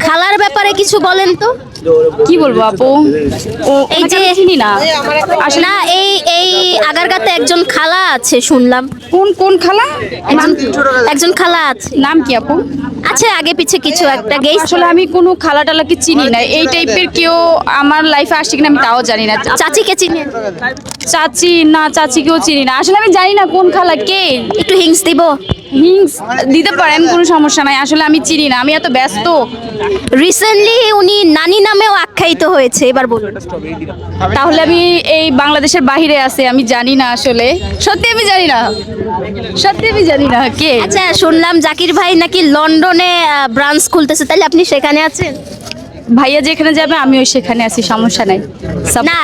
খালার ব্যাপারে কিছু বলেন তো? কি বলব আপু? এই যে চিনি না। আসলে না এই এই আগারগাতে একজন খালা আছে শুনলাম। কোন কোন খালা? একজন একজন খালা আছে। নাম কি আপু? আছে আগে পিছে কিছু একটা গেস আসলে আমি কোনো খালা টালাকে চিনি না। এই টাইপের কেউ আমার লাইফে আসছে কিনা আমি তাও জানি না। চাচিকে চিনি? চাচি না চাচি চাচিকেও চিনি না। আসলে আমি জানি না কোন খালা কে। একটু হিংস দিব? হিংস দিতে পারেন কোনো সমস্যা নাই। আসলে আমি চিনি না আমি এত ব্যস্ত। রিসেন্টলি উনি নানি নামেও আখ্যায়িত হয়েছে এবার বলুন। তাহলে আমি এই বাংলাদেশের বাহিরে আছে আমি জানি না আসলে। সত্যি আমি জানি না। সত্যি আমি জানি না কে? আচ্ছা শুনলাম জাকির ভাই নাকি লন্ডনে ব্রাঞ্চ খুলতেছে তাহলে আপনি সেখানে আছেন? ভাইয়া যেখানে যাবে আমি ওই সেখানে আছি সমস্যা নাই। না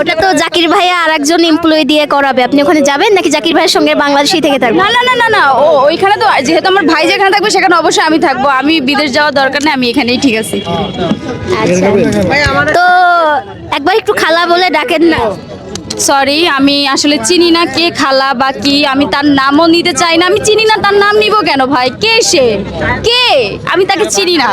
ওটা তো জাকির ভাইয়া আর একজন এমপ্লয়ি দিয়ে করাবে। আপনি ওখানে যাবেন নাকি জাকির ভাইয়ের সঙ্গে বাংলাদেশেই থেকে থাকবেন? না না না না না ও ওইখানে তো যেহেতু আমার ভাই যেখানে থাকবে সেখানে অবশ্যই আমি থাকব। আমি বিদেশ যাওয়ার দরকার নেই আমি এখানেই ঠিক আছি। আচ্ছা। তো একবার একটু খালা বলে ডাকেন না। সরি আমি আসলে চিনি না কে খালা বা কি আমি তার নামও নিতে চাই না। আমি চিনি না তার নাম নিব কেন ভাই? কে সে? কে? আমি তাকে চিনি না।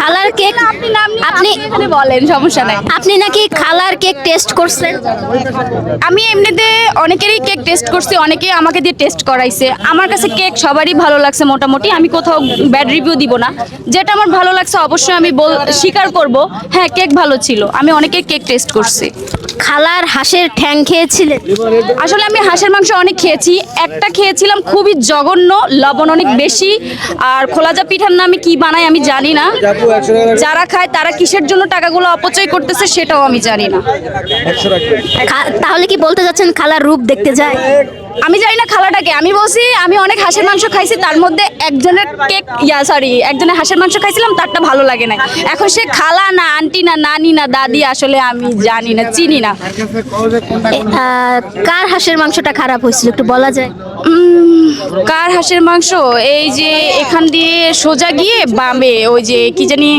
খালার কেক আপনি নাম আপনি এখানে বলেন সমস্যা নাই। আপনি নাকি খালার কেক টেস্ট করছেন? আমি এমনিতে অনেকেরই কেক টেস্ট করছি অনেকে আমাকে দিয়ে টেস্ট করাইছে। আমার কাছে কেক সবারই ভালো লাগছে মোটামুটি আমি কোথাও ব্যাড রিভিউ দিব না। যেটা আমার ভালো লাগছে অবশ্যই আমি স্বীকার করব হ্যাঁ কেক ভালো ছিল। আমি অনেকের কেক টেস্ট করছি। খালার হাঁসের ঠ্যাং খেয়েছিলেন। আসলে আমি হাঁসের মাংস অনেক খেয়েছি। একটা খেয়েছিলাম খুবই জঘন্য লবণ অনেক বেশি। আর খোলাজা পিঠার নামে কি বানায় আমি জানি না। যারা খায় তারা কিসের জন্য টাকাগুলো অপচয় করতেছে সেটাও আমি জানি না। তাহলে কি বলতে যাচ্ছেন খালার রূপ দেখতে যায়? আমি জানি না খালাটাকে আমি বলছি আমি অনেক হাঁসের মাংস খাইছি তার মধ্যে একজনের কেক ইয়া সরি একজনের হাঁসের মাংস খাইছিলাম তারটা ভালো লাগে না এখন সে খালা না আন্টি না নানি না দাদি আসলে আমি জানি না চিনি না। কার হাঁসের মাংসটা খারাপ হয়েছিল একটু বলা যায়? কার হাঁসের মাংস? এই যে এখান দিয়ে সোজা গিয়ে বামে ওই যে কি জানি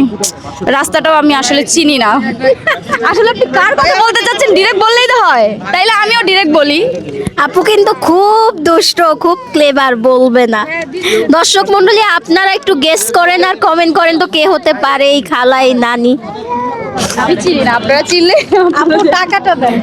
রাস্তাটাও আমি আসলে চিনি না। আসলে আপনি কার কথা বলতে চাচ্ছেন? ডিরেক্ট বললেই তো হয়। তাইলে আমিও ডিরেক্ট বলি। আপু কিন্তু খুব দুষ্ট খুব ক্লেভার বলবে না। দর্শক মন্ডলী আপনারা একটু গেস করেন আর কমেন্ট করেন তো কে হতে পারে এই খালা এই নানি। আমি চিনি না আপনারা চিনলে টাকাটা দেন।